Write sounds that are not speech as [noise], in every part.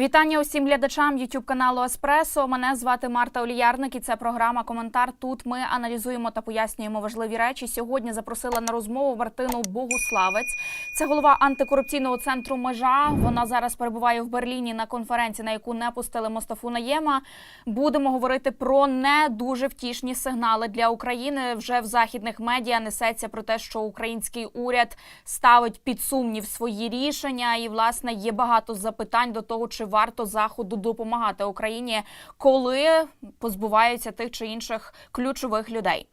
Вітання усім глядачам youtube каналу Еспресо. Мене звати Марта Оліярник і це програма Коментар. Тут ми аналізуємо та пояснюємо важливі речі. Сьогодні запросила на розмову Мартину Богуславець. Це голова антикорупційного центру Межа. Вона зараз перебуває в Берліні на конференції, на яку не пустили Мостафу Наєма. Будемо говорити про не дуже втішні сигнали для України. Вже в західних медіа несеться про те, що український уряд ставить під сумнів свої рішення, і власне є багато запитань до того, чи варто заходу допомагати Україні, коли позбуваються тих чи інших ключових людей.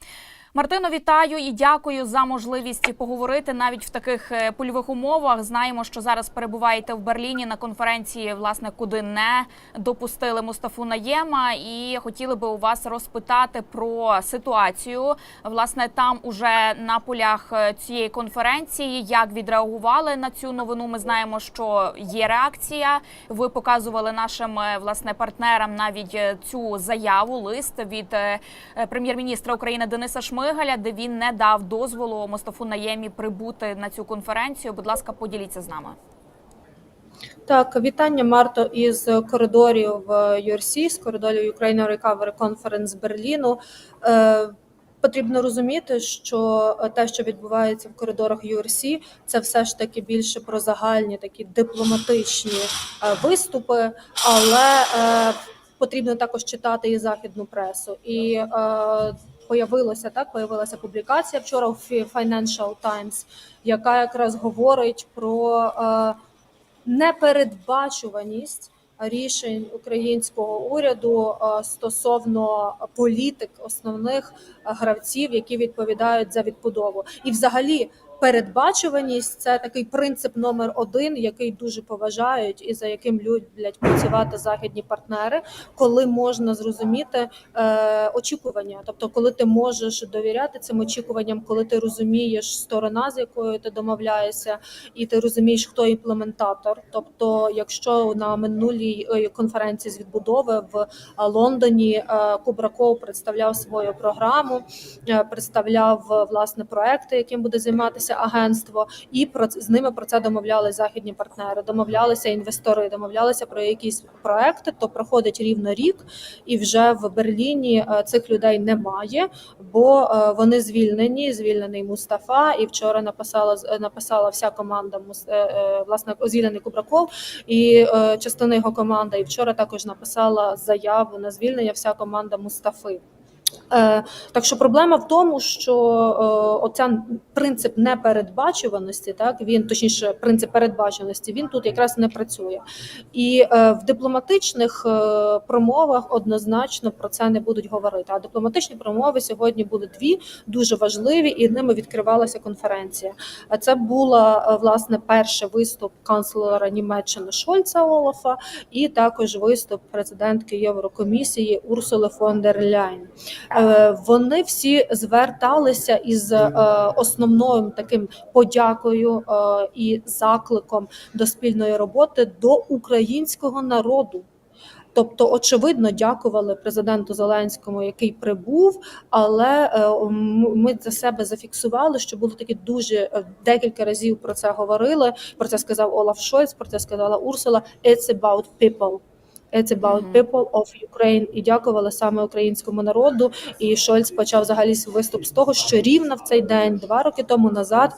Мартино, вітаю і дякую за можливість поговорити навіть в таких е, польових умовах. Знаємо, що зараз перебуваєте в Берліні на конференції, власне, куди не допустили Мустафу Наєма, і хотіли би у вас розпитати про ситуацію. Власне, там уже на полях е, цієї конференції як відреагували на цю новину. Ми знаємо, що є реакція. Ви показували нашим е, власне партнерам навіть цю заяву, лист від прем'єр-міністра України Дениса Шмигаля, де він не дав дозволу Мостафу Наємі прибути на цю конференцію. Будь ласка, поділіться з нами. Так, вітання Марто із коридорів в URC, з коридорів Ukraine Recovery Conference Берліну. Е, Потрібно розуміти, що те, що відбувається в коридорах URC, це все ж таки більше про загальні такі дипломатичні е, виступи, але е, потрібно також читати і західну пресу. І е, появилося так, появилася публікація вчора в Financial Times, яка якраз говорить про. Е, непередбачуваність рішень українського уряду е, стосовно політик основних гравців, які відповідають за відбудову, і взагалі. Передбачуваність це такий принцип номер один, який дуже поважають, і за яким люблять працювати західні партнери, коли можна зрозуміти е, очікування. Тобто, коли ти можеш довіряти цим очікуванням, коли ти розумієш сторона, з якою ти домовляєшся, і ти розумієш, хто імплементатор. Тобто, якщо на минулій е, конференції з відбудови в е, Лондоні е, Кубраков представляв свою програму, представляв власне проекти, яким буде займатися агентство, і про з ними про це домовляли західні партнери, домовлялися інвестори, домовлялися про якісь проекти. То проходить рівно рік, і вже в Берліні е, цих людей немає, бо е, вони звільнені. Звільнений Мустафа. І вчора написала з- написала вся команда е, е, власне звільнений Кубраков і е, частина його команди. І вчора також написала заяву на звільнення вся команда Мустафи. Е, так що проблема в тому, що е, оця принцип непередбачуваності, так він точніше, принцип передбаченості, він тут якраз не працює. І е, в дипломатичних промовах однозначно про це не будуть говорити. А дипломатичні промови сьогодні були дві дуже важливі, і ними відкривалася конференція. А це була власне перший виступ канцлера Німеччини Шольца Олафа, і також виступ президентки Єврокомісії Урсули фон дер Ляйн. Е, Вони всі зверталися із е, основною таким подякою е, і закликом до спільної роботи до українського народу. Тобто, очевидно, дякували президенту Зеленському, який прибув. Але ми за себе зафіксували, що було такі дуже декілька разів про це говорили. Про це сказав Олаф Шольц, про це сказала Урсула. It's about people. It's about people of Ukraine. І дякувала саме українському народу. І Шольц почав взагалі свій виступ з того, що рівно в цей день, два роки тому назад.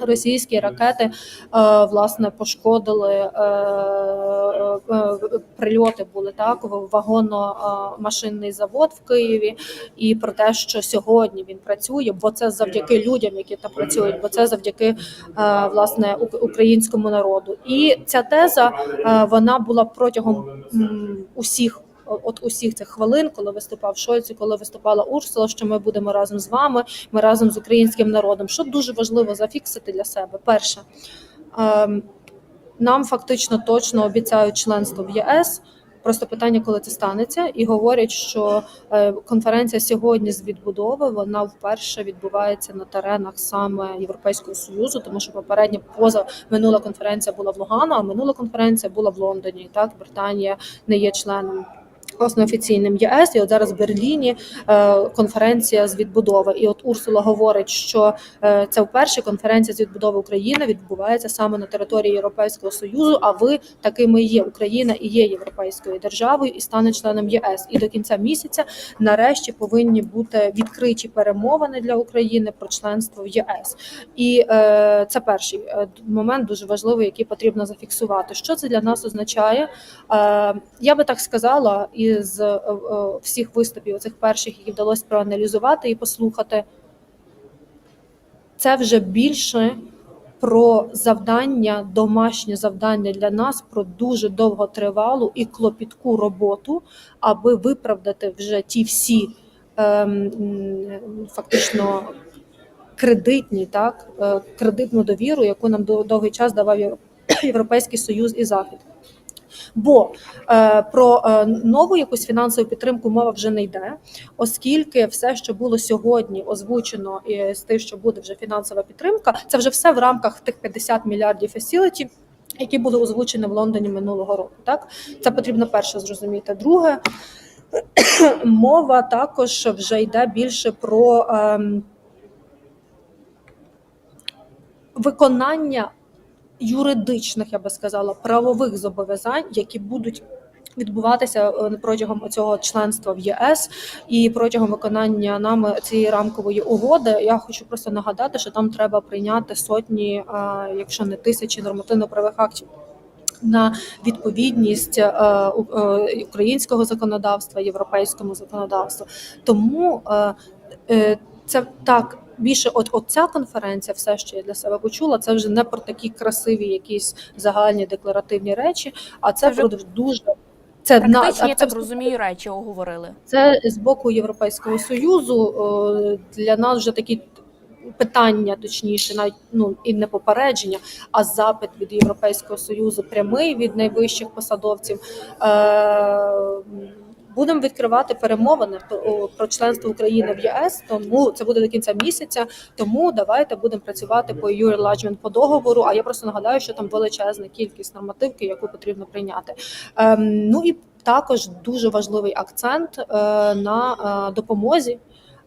Російські ракети е, власне пошкодили е, е, прильоти були так в вагонно-машинний завод в Києві, і про те, що сьогодні він працює, бо це завдяки людям, які там працюють, бо це завдяки власне українському народу. І ця теза вона була протягом усіх. От усіх цих хвилин, коли виступав Шольц, коли виступала Урсула, що ми будемо разом з вами, ми разом з українським народом. Що дуже важливо зафіксити для себе. Перше, ем, нам фактично точно обіцяють членство в ЄС. Просто питання, коли це станеться, і говорять, що е, конференція сьогодні з відбудови вона вперше відбувається на теренах саме Європейського союзу, тому що попередня поза минула конференція була в Лугану, а минула конференція була в Лондоні. Так, Британія не є членом Власне, офіційним ЄС, і от зараз в Берліні е, конференція з відбудови. І от Урсула говорить, що е, це вперше конференція з відбудови України відбувається саме на території Європейського союзу. А ви такими є Україна і є європейською державою і стане членом ЄС. І до кінця місяця нарешті повинні бути відкриті перемовини для України про членство в ЄС. І е, це перший е, момент дуже важливий, який потрібно зафіксувати. Що це для нас означає? Е, я би так сказала, із е, е, всіх виступів, цих перших, які вдалося проаналізувати і послухати, це вже більше про завдання, домашнє завдання для нас, про дуже довготривалу і клопітку роботу, аби виправдати вже ті всі ем, фактично кредитні, так, е, кредитну довіру, яку нам довгий час давав [clears throat] Європейський Союз і Захід. Бо е, про е, нову якусь фінансову підтримку мова вже не йде, оскільки все, що було сьогодні озвучено і з тим, що буде вже фінансова підтримка, це вже все в рамках тих 50 мільярдів фасіліті, які були озвучені в Лондоні минулого року. Так це потрібно перше зрозуміти. Друге, [clears throat] мова також вже йде більше про ем, виконання юридичних, я би сказала, правових зобов'язань, які будуть відбуватися е, протягом цього членства в ЄС і протягом виконання нами цієї рамкової угоди. Я хочу просто нагадати, що там треба прийняти сотні, е, якщо не тисячі нормативно-правових актів. На відповідність е, українського законодавства, європейському законодавству, тому це так більше. От, от ця конференція, все, що я для себе почула, це вже не про такі красиві, якісь загальні декларативні речі, а це, Це вже про дуже це на я це так розумію, речі оговорили. це з боку Європейського союзу е, для нас вже такі питання, точніше, навіть ну і не попередження, а запит від Європейського союзу прямий від найвищих посадовців. Е, Будемо відкривати перемовини про- членство України в ЄС. Тому це буде до кінця місяця. Тому давайте будемо працювати по EU Enlargement по договору. А я просто нагадаю, що там величезна кількість нормативки, яку потрібно прийняти. Ем, ну і також дуже важливий акцент е, на е, допомозі.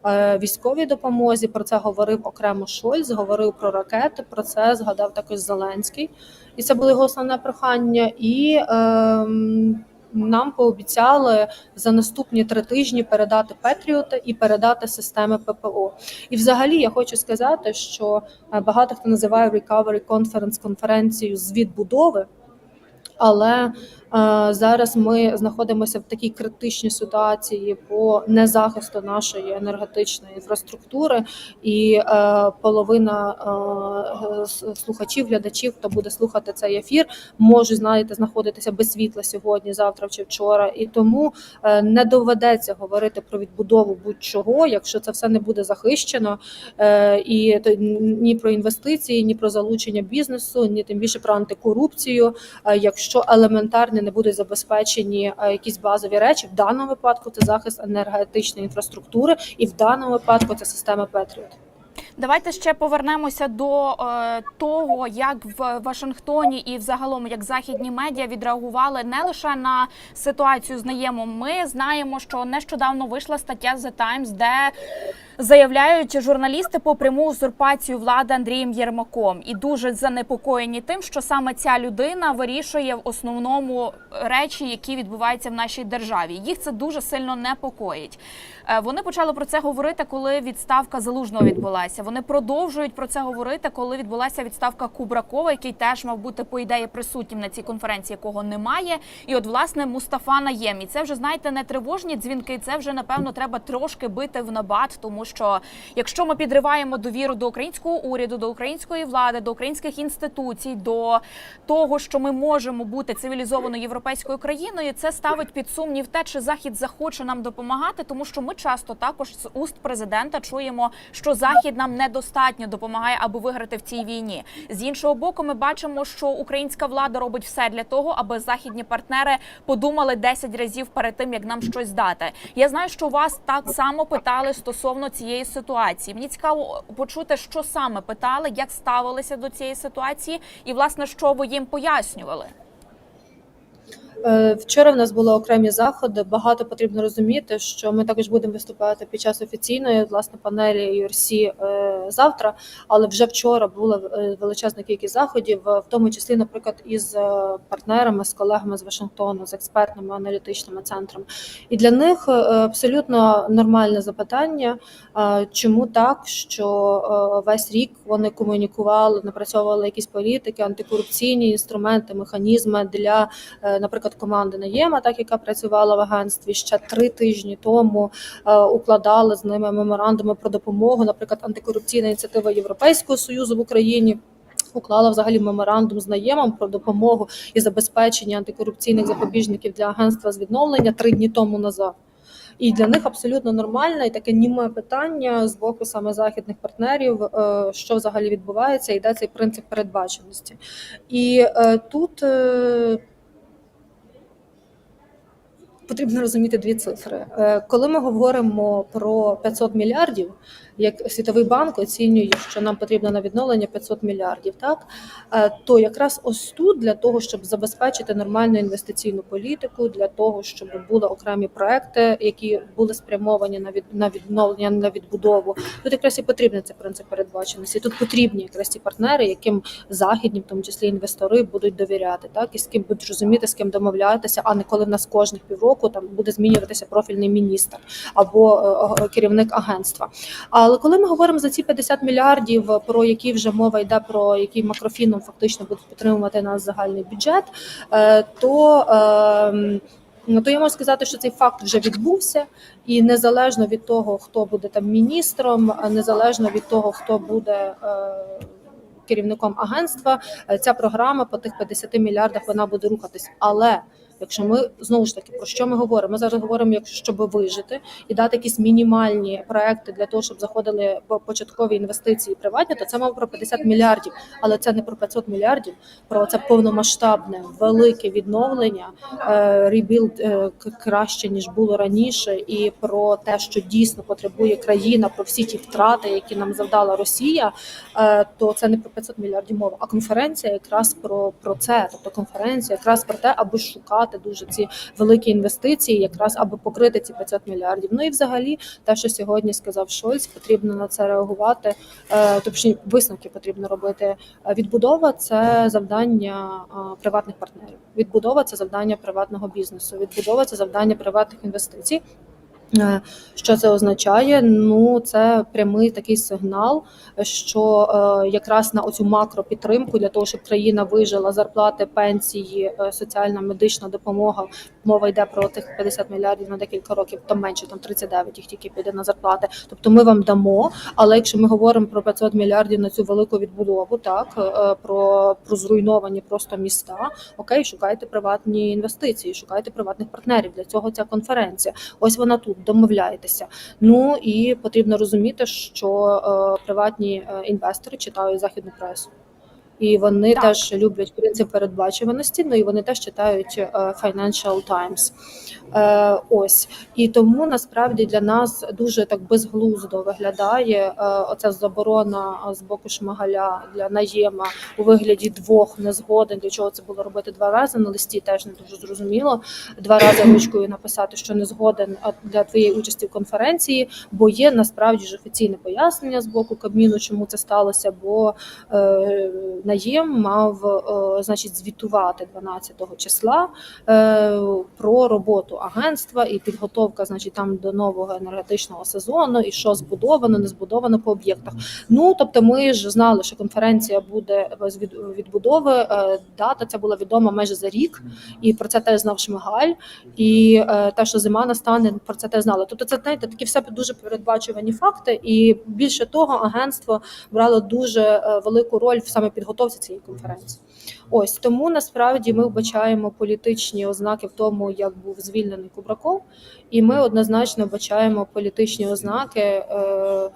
е, Військовій допомозі про це говорив окремо Шольц, говорив про ракети. Про це згадав також Зеленський, і це було його основне прохання. І ем, нам пообіцяли за наступні три тижні передати Петріота і передати системи ППО. І взагалі я хочу сказати, що е, багато хто називає Recovery Conference конференцію з відбудови. Але зараз ми знаходимося в такій критичній ситуації по незахисту нашої енергетичної інфраструктури, і е, половина е, слухачів, глядачів, хто буде слухати цей ефір, можуть знаєте, знаходитися без світла сьогодні, завтра чи вчора. І тому е, не доведеться говорити про відбудову будь-чого, якщо це все не буде захищено, е, і ні про інвестиції, ні про залучення бізнесу, ні тим більше про антикорупцію. Е, якщо елементарно не будуть забезпечені е, якісь базові речі, в даному випадку це захист енергетичної інфраструктури, і в даному випадку це система Петріот. Давайте ще повернемося до е, того, як в Вашингтоні і взагалом як західні медіа відреагували не лише на ситуацію з наємом. Ми знаємо, що нещодавно вийшла стаття The Times, де заявляють журналісти по пряму узурпацію влади Андрієм Єрмаком і дуже занепокоєні тим, що саме ця людина вирішує в основному речі, які відбуваються в нашій державі. Їх це дуже сильно непокоїть. Е, Вони почали про це говорити, коли відставка залужного відбулася. Вони продовжують про це говорити, коли відбулася відставка Кубракова, який теж мав бути по ідеї присутнім на цій конференції, якого немає. І от власне Мустафа Наєм. І це вже знаєте не тривожні дзвінки. Це вже напевно треба трошки бити в набат, тому що якщо ми підриваємо довіру до українського уряду, до української влади, до українських інституцій, до того, що ми можемо бути цивілізованою європейською країною, це ставить під сумнів те, чи захід захоче нам допомагати, тому що ми часто також з уст президента чуємо, що захід нам недостатньо допомагає, аби виграти в цій війні. З іншого боку, ми бачимо, що українська влада робить все для того, аби західні партнери подумали 10 разів перед тим, як нам щось дати. Я знаю, що вас так само питали стосовно цієї ситуації. Мені цікаво почути, що саме питали, як ставилися до цієї ситуації, і власне що ви їм пояснювали. Е, Вчора в нас були окремі заходи. Багато потрібно розуміти, що ми також будемо виступати під час офіційної власне панелі URC е, завтра. Але вже вчора була е, величезна кількість заходів, в тому числі, наприклад, із партнерами, з колегами з Вашингтону, з експертними аналітичними центрами. І для них абсолютно нормальне запитання, чому так, що весь рік вони комунікували, напрацьовували якісь політики, антикорупційні інструменти, механізми для, е, наприклад, команди Наєма, так яка працювала в агентстві ще три тижні тому, е, укладали з ними меморандуми про допомогу, наприклад, антикорупційна ініціатива Європейського союзу в Україні. Уклала взагалі меморандум з наємом про допомогу і забезпечення антикорупційних запобіжників для агентства з відновлення три дні тому назад. І для них абсолютно нормальне і таке німе питання з боку саме західних партнерів, е, що взагалі відбувається, і де цей принцип передбаченості. І е, тут потрібно розуміти дві цифри. Е, Коли ми говоримо про 500 мільярдів, як Світовий банк оцінює, що нам потрібно на відновлення 500 мільярдів, так е, то якраз ось тут для того, щоб забезпечити нормальну інвестиційну політику, для того, щоб були окремі проекти, які були спрямовані на від на відновлення на відбудову, тут якраз і потрібен цей принцип передбаченості. Тут потрібні якраз ті партнери, яким західні, в тому числі інвестори, будуть довіряти, так і з ким будуть розуміти, з ким домовлятися, а не коли в нас кожних півроку там буде змінюватися профільний міністр або е, керівник агентства. Але коли ми говоримо за ці 50 мільярдів, про які вже мова йде, про які макрофіном фактично будуть підтримувати наш загальний бюджет, е, то ем, Ну, то я можу сказати, що цей факт вже відбувся, і незалежно від того, хто буде там міністром, незалежно від того, хто буде е, керівником агентства, е, ця програма по тих 50 мільярдах вона буде рухатись. Але якщо ми знову ж таки про що ми говоримо? Ми зараз говоримо, якщо щоб вижити і дати якісь мінімальні проекти для того, щоб заходили по- початкові інвестиції приватні, то це мова про 50 мільярдів. Але це не про 500 мільярдів, про це повномасштабне велике відновлення, ребілд е, краще ніж було раніше, і про те, що дійсно потребує країна, про всі ті втрати, які нам завдала Росія. е, То це не про 500 мільярдів мова, а конференція якраз про, про це. Тобто конференція якраз про те, аби шукати дуже ці великі інвестиції, якраз аби покрити ці 500 мільярдів. Ну і взагалі, те, що сьогодні сказав Шольц, потрібно на це реагувати. Тобто висновки потрібно робити. Відбудова це завдання приватних партнерів. Відбудова це завдання приватного бізнесу. Відбудова це завдання приватних інвестицій. Е, Що це означає? Ну це прямий такий сигнал, що е, якраз на оцю макропідтримку для того, щоб країна вижила зарплати, пенсії, е, соціальна медична допомога. Мова йде про тих 50 мільярдів на декілька років, там менше, там 39 їх тільки піде на зарплати. Тобто ми вам дамо. Але якщо ми говоримо про 500 мільярдів на цю велику відбудову, так про, про зруйновані просто міста, окей, шукайте приватні інвестиції, шукайте приватних партнерів. Для цього ця конференція. Ось вона тут домовляєтеся. Ну і потрібно розуміти, що е, приватні е, інвестори читають західну пресу. І вони Так. теж люблять принцип передбачуваності, ну і вони теж читають е, Financial Times. Е, ось і тому насправді для нас дуже так безглуздо виглядає е, оця заборона е, з боку Шмагаля для наєма у вигляді двох незгоден. Для чого це було робити два рази на листі? Теж не дуже зрозуміло. Два рази ручкою написати, що не згоден для твоєї участі в конференції, бо є насправді ж офіційне пояснення з боку Кабміну, чому це сталося. Бо е, наєм мав е, значить звітувати 12 числа е, про роботу агентства і підготовка, значить, там до нового енергетичного сезону, і що збудовано, не збудовано по об'єктах. Ну тобто, ми ж знали, що конференція буде з відбудови. Е, Дата ця була відома майже за рік, і про це теж знав Шмигаль. І е, те, що зима настане, про це теж знали. Тобто, це знаєте, такі все дуже передбачувані факти, і більше того, агентство брало дуже е, велику роль в саме підготовці цієї конференції. Ось тому насправді ми вбачаємо політичні ознаки в тому, як був звільнений Кубраков, і ми однозначно вбачаємо політичні ознаки. Е,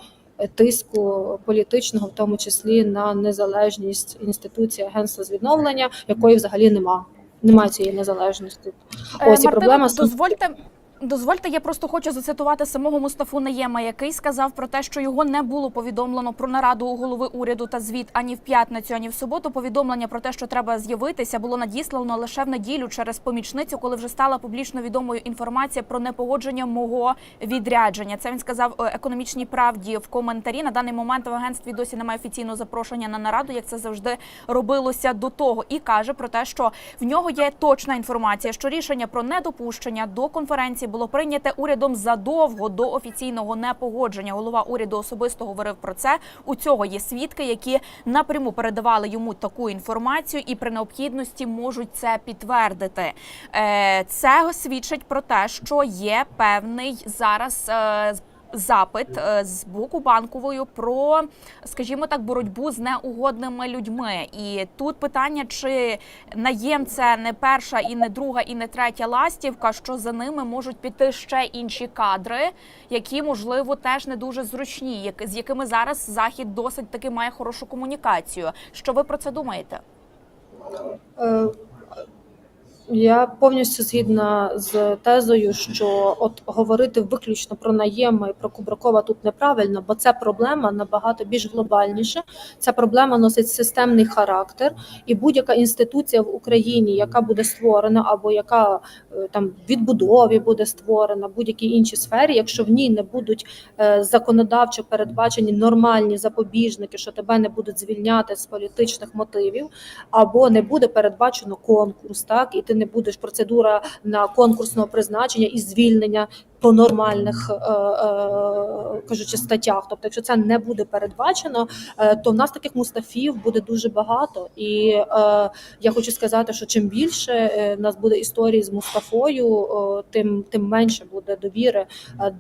Тиску політичного, в тому числі на незалежність інституції агентства з відновлення, якої взагалі нема. Немає цієї незалежності. Е, Ось і проблема дозвольте. Дозвольте, я просто хочу зацитувати самого Мустафу Наєма, який сказав про те, що його не було повідомлено про нараду у голови уряду та звіт ані в п'ятницю, ані в суботу. Повідомлення про те, що треба з'явитися, було надіслано лише в неділю через помічницю, коли вже стала публічно відомою інформація про непогодження мого відрядження. Це він сказав е, економічній правді в коментарі. На даний момент в агентстві досі немає офіційного запрошення на нараду, як це завжди робилося до того, і каже про те, що в нього є точна інформація, що рішення про недопущення до конференції було прийняте урядом задовго до офіційного непогодження. Голова уряду особисто говорив про це. У цього є свідки, які напряму передавали йому таку інформацію, і при необхідності можуть це підтвердити. Е, Це свідчить про те, що є певний зараз. Е, Запит е, з боку банкової про, скажімо так, боротьбу з неугодними людьми. І тут питання, чи наєм це не перша, і не друга, і не третя ластівка, що за ними можуть піти ще інші кадри, які можливо теж не дуже зручні, як- з якими зараз захід досить таки має хорошу комунікацію. Що ви про це думаєте? Я повністю згідна з тезою, що от говорити виключно про наєми і про Кубракова тут неправильно, бо це проблема набагато більш глобальніша. Ця проблема носить системний характер, і будь-яка інституція в Україні, яка буде створена, або яка е, там відбудові буде створена, будь-якій іншій сфері, якщо в ній не будуть е, законодавчо передбачені нормальні запобіжники, що тебе не будуть звільняти з політичних мотивів, або не буде передбачено конкурс, так і ти не будеш. Процедура на конкурсного призначення і звільнення по нормальних е, е, кажучи статтях. Тобто, якщо це не буде передбачено, е, то в нас таких мустафів буде дуже багато. І я хочу сказати, що чим більше в нас буде історій з Мустафою, тим тим менше буде довіри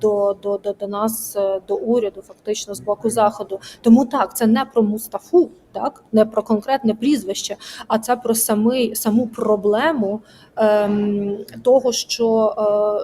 до, до, до, до нас, до уряду, фактично з боку заходу. Тому так, це не про Мустафу, так не про конкретне прізвище, а це про самий саму проблему ем, того, що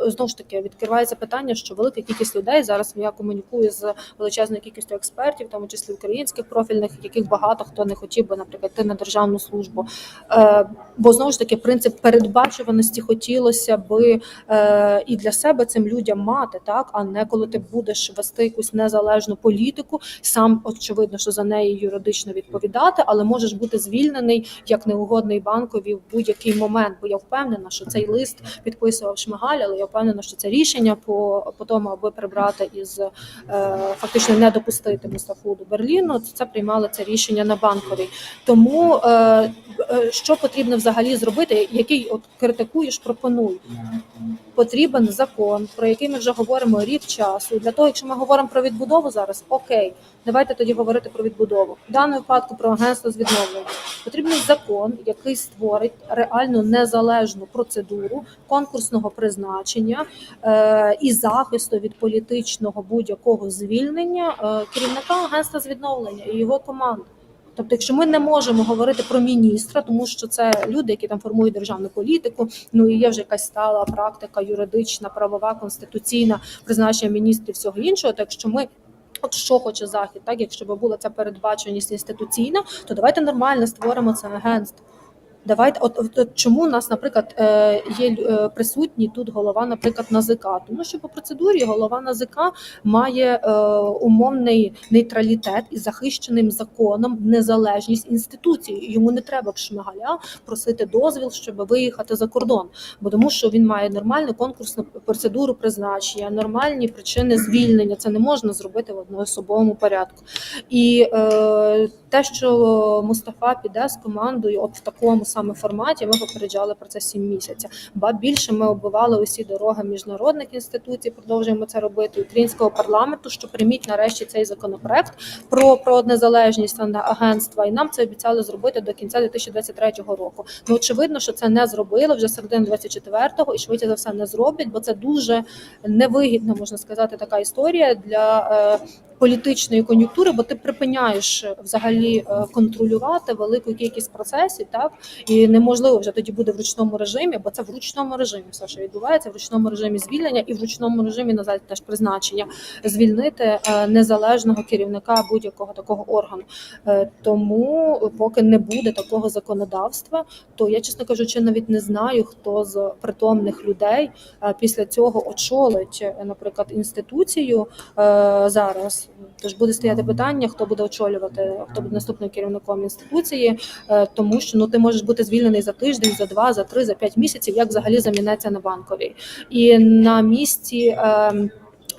е, знову ж таки відкривається питання, що велика кількість людей зараз я комунікую з величезною кількістю експертів, в тому числі українських профільних, яких багато хто не хотів би, наприклад, йти на державну службу. Е, бо знову ж таки принцип передбачуваності хотілося би е, і для себе цим людям мати, так а не коли ти будеш вести якусь незалежну політику, сам очевидно, що за неї юридично відповідати, але можеш бути звільнений як неугодний банкові в будь-який момент. Бо я впевнена, що цей лист підписував Шмигаль, але я впевнена, що це рішення по, по тому, аби прибрати із е, фактично не допустити Мустафу до Берліну. Це приймали це рішення на банковій. Тому е, е, що потрібно взагалі зробити, який от критикуєш, пропонуй. Потрібен закон, про який ми вже говоримо рік часу. Для того, якщо ми говоримо про відбудову зараз, окей, давайте тоді говорити про відбудову. В даному випадку про агентство з відновлення. Потрібен закон, який створить реально незалежну процедуру конкурсного призначення е, і захисту від політичного будь-якого звільнення е, керівника агентства з відновлення і його команди. Тобто, якщо ми не можемо говорити про міністра, тому що це люди, які там формують державну політику, ну і є вже якась стала практика юридична, правова, конституційна призначення міністрів всього іншого. То якщо ми От що хоче захід, так якщо б була ця передбаченість інституційна, то давайте нормально створимо це агентство. Давайте, от, от, от чому у нас, наприклад, е, є е, присутній тут голова, наприклад, НАЗК? Тому що по процедурі голова НАЗК має е, умовний нейтралітет і захищеним законом незалежність інституції. Йому не треба в шмигаля просити дозвіл, щоб виїхати за кордон, бо тому, що він має нормальну конкурсну процедуру призначення, нормальні причини звільнення. Це не можна зробити в одноособовому порядку. І е, те, що Мустафа піде з командою, от в такому саме форматі, ми попереджали про це сім місяців. Ба більше ми оббивали усі дороги міжнародних інституцій, продовжуємо це робити українського парламенту. Що прийміть нарешті цей законопроект про, про незалежність агентства, і нам це обіцяли зробити до кінця 2023 року. Ну очевидно, що це не зробили вже середини 24-го і швидше за все не зроблять, бо це дуже невигідна, можна сказати, така історія для. Е, політичної кон'юнктури, бо ти припиняєш взагалі е, контролювати велику кількість процесів, так і неможливо вже тоді буде в ручному режимі, бо це в ручному режимі все, що відбувається, в ручному режимі звільнення і в ручному режимі назад теж призначення звільнити е, незалежного керівника будь-якого такого органу. Е, Тому, поки не буде такого законодавства, то я, чесно кажучи, навіть не знаю, хто з притомних людей е, після цього очолить, наприклад, інституцію зараз. Тож буде стояти питання, хто буде очолювати, хто буде наступним керівником інституції, тому що ну ти можеш бути звільнений за тиждень, за два, за три, за п'ять місяців, як взагалі замінеться на банковій. І на місці. е,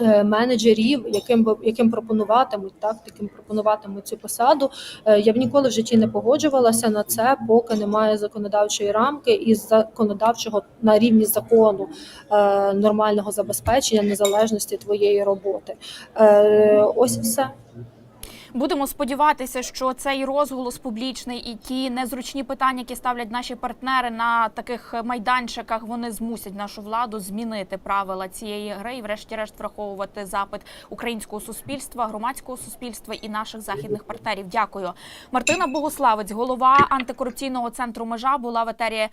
е, Менеджерів, яким яким пропонуватимуть, так яким пропонуватимуть цю посаду, Е, я б ніколи в житті не погоджувалася на це, поки немає законодавчої рамки і законодавчого на рівні закону е, нормального забезпечення незалежності твоєї роботи. Ось все. Будемо сподіватися, що цей розголос публічний і ті незручні питання, які ставлять наші партнери на таких майданчиках, вони змусять нашу владу змінити правила цієї гри і, врешті-решт, враховувати запит українського суспільства, громадського суспільства і наших західних партнерів. Дякую, Мартина Богославець, голова антикорупційного центру межа, була в етері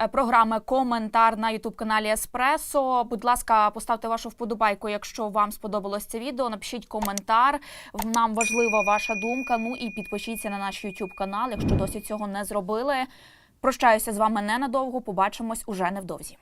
е, програми Коментар на Ютуб каналі Еспресо. Будь ласка, поставте вашу вподобайку, якщо вам сподобалось це відео. Напишіть коментар. Нам важлива ваша думка. Ну і підпишіться на наш YouTube канал, якщо досі цього не зробили. Прощаюся з вами ненадовго. Побачимось уже невдовзі.